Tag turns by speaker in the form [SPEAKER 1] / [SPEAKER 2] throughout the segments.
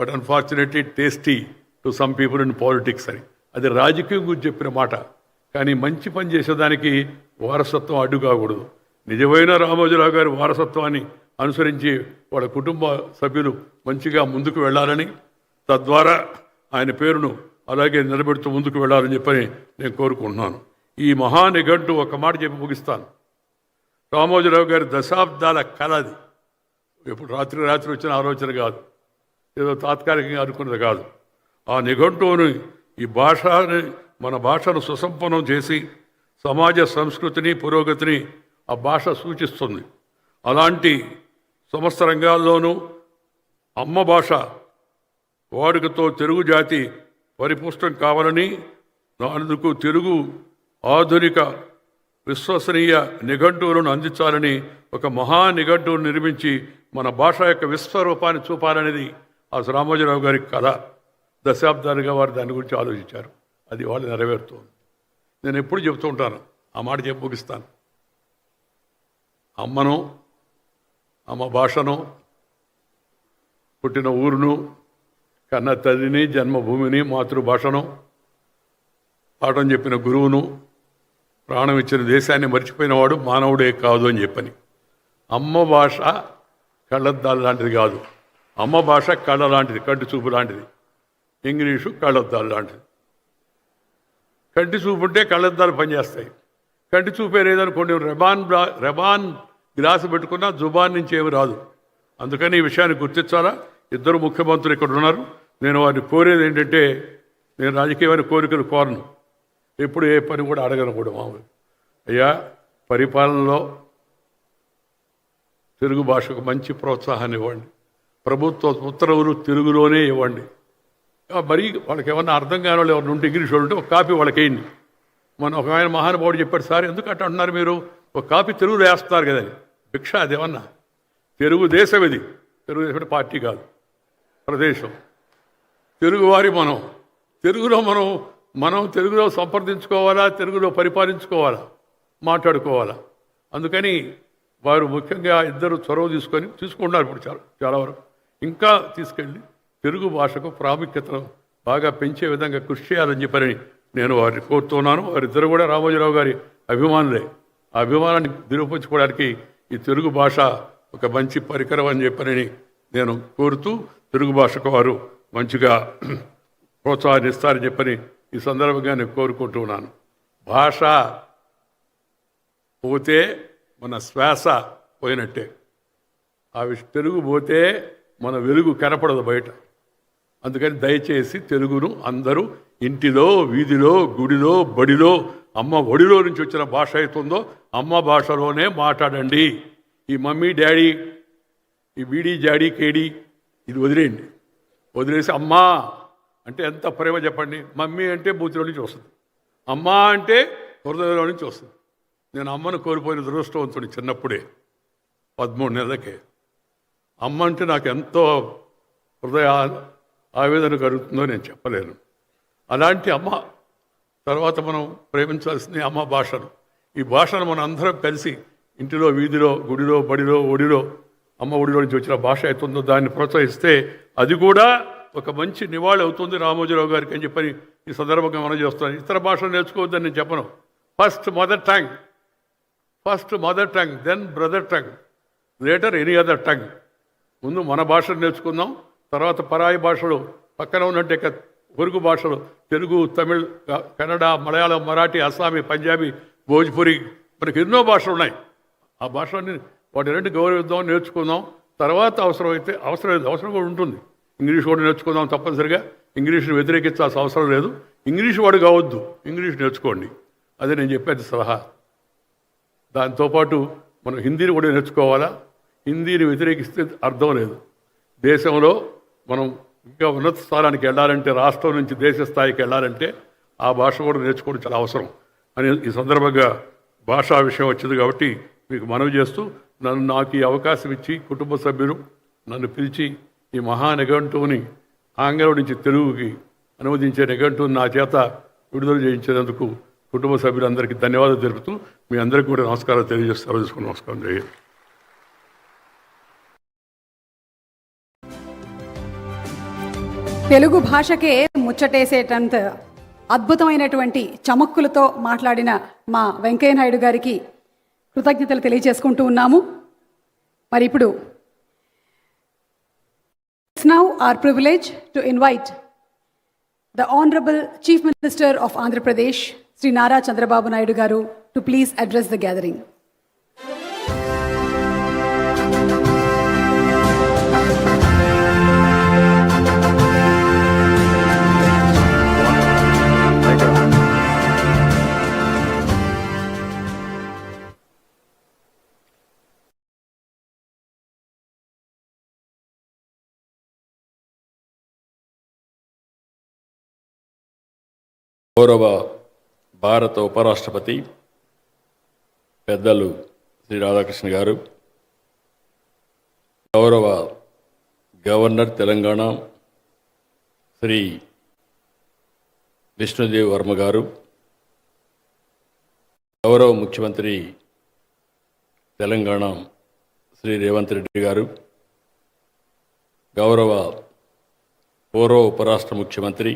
[SPEAKER 1] But unfortunately tasty to some people in politics అని అది రాజకీయం గురించి చెప్పిన మాట. కానీ మంచి పని చేసేదానికి వారసత్వం అడ్డు కాకూడదు. నిజమైన రామోజీరావు గారి వారసత్వాన్ని అనుసరించి వాళ్ళ కుటుంబ సభ్యులు మంచిగా ముందుకు వెళ్ళాలని తద్వారా ఆయన పేరును అలాగే నిలబెడుతూ ముందుకు వెళ్ళాలని చెప్పని నేను కోరుకుంటున్నాను. ఈ మహానిఘంటు ఒక మాట చెప్పి ముగిస్తాను. రామోజీరావు గారి దశాబ్దాల కళ అది ఎప్పుడు రాత్రి రాత్రి వచ్చిన ఆలోచన కాదు. ఏదో తాత్కాలికంగా అనుకున్నది కాదు. ఆ నిఘంటువుని ఈ భాషని మన భాషను సుసంపన్నం చేసి సమాజ సంస్కృతిని పురోగతిని ఆ భాష సూచిస్తుంది. అలాంటి సమస్త రంగాల్లోనూ అమ్మ భాష వాడుకతో తెలుగు జాతి పరిపుష్టం కావాలని అందుకు తెలుగు ఆధునిక విశ్వసనీయ నిఘంటువులను అందించాలని ఒక మహా నిఘంటువును నిర్మించి మన భాష యొక్క విశ్వరూపాన్ని చూపాలనేది ఆ రామోజీరావు గారి కళ దశాబ్దాలుగా వారు దాని గురించి ఆలోచించారు. అది వాళ్ళు నెరవేరుతుంది. నేను ఎప్పుడు చెప్తూ ఉంటాను ఆ మాట చెప్పి ముగిస్తాను. అమ్మను అమ్మ భాషను పుట్టిన ఊరును కన్న తల్లిని జన్మభూమిని మాతృభాషను పాఠం చెప్పిన గురువును ప్రాణం ఇచ్చిన దేశాన్ని మర్చిపోయినవాడు మానవుడే కాదు అని చెప్పని. అమ్మ భాష కళ్ళద్దాలు లాంటిది కాదు. అమ్మ భాష కళ లాంటిది కంటి చూపు లాంటిది. ఇంగ్లీషు కళ్ళద్దాలు లాంటిది. కంటి చూపు ఉంటే కళ్ళద్దాలు పనిచేస్తాయి. కంటి చూపే లేదనుకోండి రెబాన్ బ్లా- రెబాన్ గ్లాసు పెట్టుకున్నా జుబాన్ నుంచి ఏమి రాదు. అందుకని ఈ విషయాన్ని గుర్తించాలా? ఇద్దరు ముఖ్యమంత్రులు ఇక్కడ ఉన్నారు. నేను వారిని కోరేది ఏంటంటే నేను రాజకీయమైన కోరికలు కోరను. ఎప్పుడు ఏ పని కూడా అడగను కూడా మామూలు. అయ్యా పరిపాలనలో తెలుగు భాషకు మంచి ప్రోత్సాహాన్ని ఇవ్వండి. ప్రభుత్వ ఉత్తర్వులు తెలుగులోనే ఇవ్వండి. మరి వాళ్ళకి ఏమన్నా అర్థం కాని వాళ్ళు ఎవరిని ఉంటే ఇంగ్లీష్ వాళ్ళు ఉంటే ఒక కాపీ వాళ్ళకి వేయండి మన ఒక ఆయన మహానుభావుడు చెప్పాడు సార్ ఎందుకు అట్లా అంటున్నారు మీరు? ఒక కాపీ తెలుగులో వేస్తున్నారు కదని భిక్ష అదేమన్నా? తెలుగుదేశం ఇది. తెలుగుదేశం అంటే పార్టీ కాదు. ప్రదేశం. తెలుగువారి మనం. తెలుగులో మనం మనం తెలుగులో సంప్రదించుకోవాలా? తెలుగులో పరిపాలించుకోవాలా? మాట్లాడుకోవాలా? అందుకని వారు ముఖ్యంగా ఇద్దరు చొరవ తీసుకొని తీసుకుంటున్నారు ఇప్పుడు చాలా చాలా వరకు. ఇంకా తీసుకెళ్ళి తెలుగు భాషకు ప్రాముఖ్యతను బాగా పెంచే విధంగా కృషి చేయాలని చెప్పని నేను వారిని కోరుతున్నాను. వారిద్దరు కూడా రామోజీరావు గారి అభిమానులే. ఆ అభిమానాన్ని నిరూపించుకోవడానికి ఈ తెలుగు భాష ఒక మంచి పరికరం అని చెప్పని నేను కోరుతూ తెలుగు భాషకు వారు మంచిగా ప్రోత్సాహాన్ని ఇస్తారని చెప్పని ఈ సందర్భంగా నేను కోరుకుంటున్నాను. భాష పోతే మన శ్వాస పోయినట్టే. ఆ విష తెలుగు పోతే మన వెలుగు కనపడదు బయట. అందుకని దయచేసి తెలుగును అందరూ ఇంటిలో వీధిలో గుడిలో బడిలో అమ్మ ఒడిలో నుంచి వచ్చిన భాష అవుతుందో అమ్మ భాషలోనే మాట్లాడండి. ఈ మమ్మీ డాడీ ఈ బీడీ జాడీ కేడీ ఇది వదిలేయండి. వదిలేసి అమ్మా అంటే ఎంత ప్రేమ చెప్పండి. మమ్మీ అంటే బూతిలో నుంచి వస్తుంది. అమ్మ అంటే హృదయంలో నుంచి వస్తుంది. నేను అమ్మను కోల్పోయిన దురదృష్టవంతుడి చిన్నప్పుడే పదమూడు నెలలకే. అమ్మ అంటే నాకు ఎంతో హృదయ ఆవేదన కలుగుతుందో నేను చెప్పలేను. అలాంటి అమ్మ తర్వాత మనం ప్రేమించాల్సింది అమ్మ భాషను. ఈ భాషను మనం అందరం కలిసి ఇంటిలో వీధిలో గుడిలో బడిలో ఒడిలో అమ్మ ఒడిలో నుంచి వచ్చిన భాష అవుతుందో దాన్ని ప్రోత్సహిస్తే అది కూడా ఒక మంచి నివాళి అవుతుంది రామోజీరావు గారికి అని చెప్పని ఈ సందర్భంగా మనం చేస్తాను ఇతర భాషలు నేర్చుకోవద్దని నేను చెప్పను. First mother tongue first mother tongue then brother tongue later any other tongue ముందు మన భాషను నేర్చుకుందాం తర్వాత పరాయి భాషలు పక్కన ఉన్నట్టే క- పొరుగు భాషలు తెలుగు తమిళ్ కన్నడ మలయాళం మరాఠీ అస్సామీ పంజాబీ భోజ్పురి మనకి ఎన్నో భాషలు ఉన్నాయి. ఆ భాషలన్నీ వాటి రెండు గౌరవిద్దాం నేర్చుకుందాం. తర్వాత అవసరమైతే అవసరం లేదు అవసరం కూడా ఉంటుంది. ఇంగ్లీష్ కూడా నేర్చుకుందాం తప్పనిసరిగా. ఇంగ్లీష్ని వ్యతిరేకించాల్సిన అవసరం లేదు. ఇంగ్లీష్ వాడు కావద్దు ఇంగ్లీష్ నేర్చుకోండి. అదే నేను చెప్పేది సలహా. దాంతోపాటు మనం హిందీని కూడా నేర్చుకోవాలా? హిందీని వ్యతిరేకిస్తే అర్థం లేదు. దేశంలో మనం ఇంకా ఉన్నత స్థానానికి వెళ్ళాలంటే రాష్ట్రం నుంచి దేశ స్థాయికి వెళ్ళాలంటే ఆ భాష కూడా నేర్చుకోవడం చాలా అవసరం. అని ఈ సందర్భంగా భాషా విషయం వచ్చింది కాబట్టి మీకు మనవి చేస్తూ నన్ను నాకు ఈ అవకాశం ఇచ్చి కుటుంబ సభ్యులు నన్ను పిలిచి ఈ మహా నిఘంటువుని ఆంగ్లం నుంచి తెలుగుకి అనువదించే నిఘంటువుని నా చేత విడుదల చేయించేందుకు కుటుంబ సభ్యులందరికీ ధన్యవాదాలు తెలుపుతూ మీ అందరికీ కూడా నమస్కారాలు తెలియజేస్తారు తీసుకుని నమస్కారం. చేయండి
[SPEAKER 2] తెలుగు భాషకే ముచ్చటేసేటంత అద్భుతమైనటువంటి చమక్కులతో మాట్లాడిన మా వెంకయ్య నాయుడు గారికి కృతజ్ఞతలు తెలియజేసుకుంటూ ఉన్నాము. మరి ఇప్పుడు it's now our privilege to invite the honourable chief minister of Andhra Pradesh Shri Nara Chandrababu Naidu garu to please address the gathering
[SPEAKER 3] గౌరవ భారత ఉపరాష్ట్రపతి పెద్దలు శ్రీ రాధాకృష్ణ గారు గౌరవ గవర్నర్ తెలంగాణ శ్రీ విష్ణుదేవ్ వర్మ గారు గౌరవ ముఖ్యమంత్రి తెలంగాణ శ్రీ రేవంత్ రెడ్డి గారు గౌరవ పూర్వ ఉపరాష్ట్ర ముఖ్యమంత్రి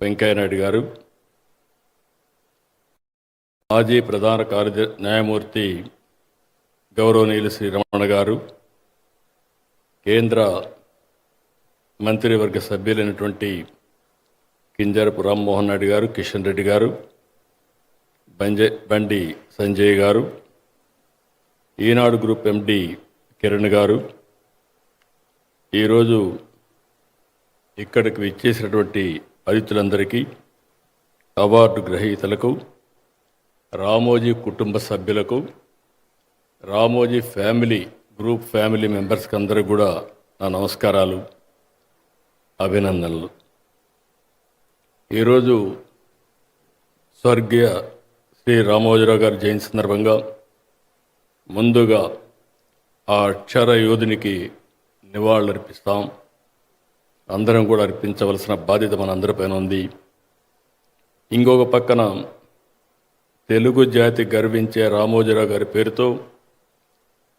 [SPEAKER 3] వెంకయ్యనాయుడు గారు మాజీ ప్రధాన కార్య న్యాయమూర్తి గౌరవనీయులు శ్రీ రమణ గారు కేంద్ర మంత్రివర్గ సభ్యులైనటువంటి కింజరపు రామ్మోహన్ నాయుడు గారు కిషన్ రెడ్డి గారు బంజ బండి సంజయ్ గారు ఈనాడు గ్రూప్ ఎండి కిరణ్ గారు. ఈరోజు ఇక్కడికి విచ్చేసినటువంటి అతిథులందరికీ అవార్డు గ్రహీతలకు రామోజీ కుటుంబ సభ్యులకు రామోజీ ఫ్యామిలీ గ్రూప్ ఫ్యామిలీ మెంబర్స్కి అందరూ కూడా నా నమస్కారాలు అభినందనలు. ఈరోజు స్వర్గీయ శ్రీ రామోజీరావు గారి జయంతి సందర్భంగా ముందుగా ఆ అక్షర యోధునికి నివాళులర్పిస్తాం. అందరం కూడా అర్పించవలసిన బాధ్యత మనందరిపైన ఉంది. ఇంకొక పక్కన తెలుగు జాతి గర్వించే రామోజీరావు గారి పేరుతో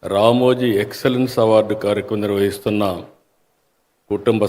[SPEAKER 3] రామోజీ ఎక్సలెన్స్ అవార్డు కార్యక్రమం నిర్వహిస్తున్న కుటుంబ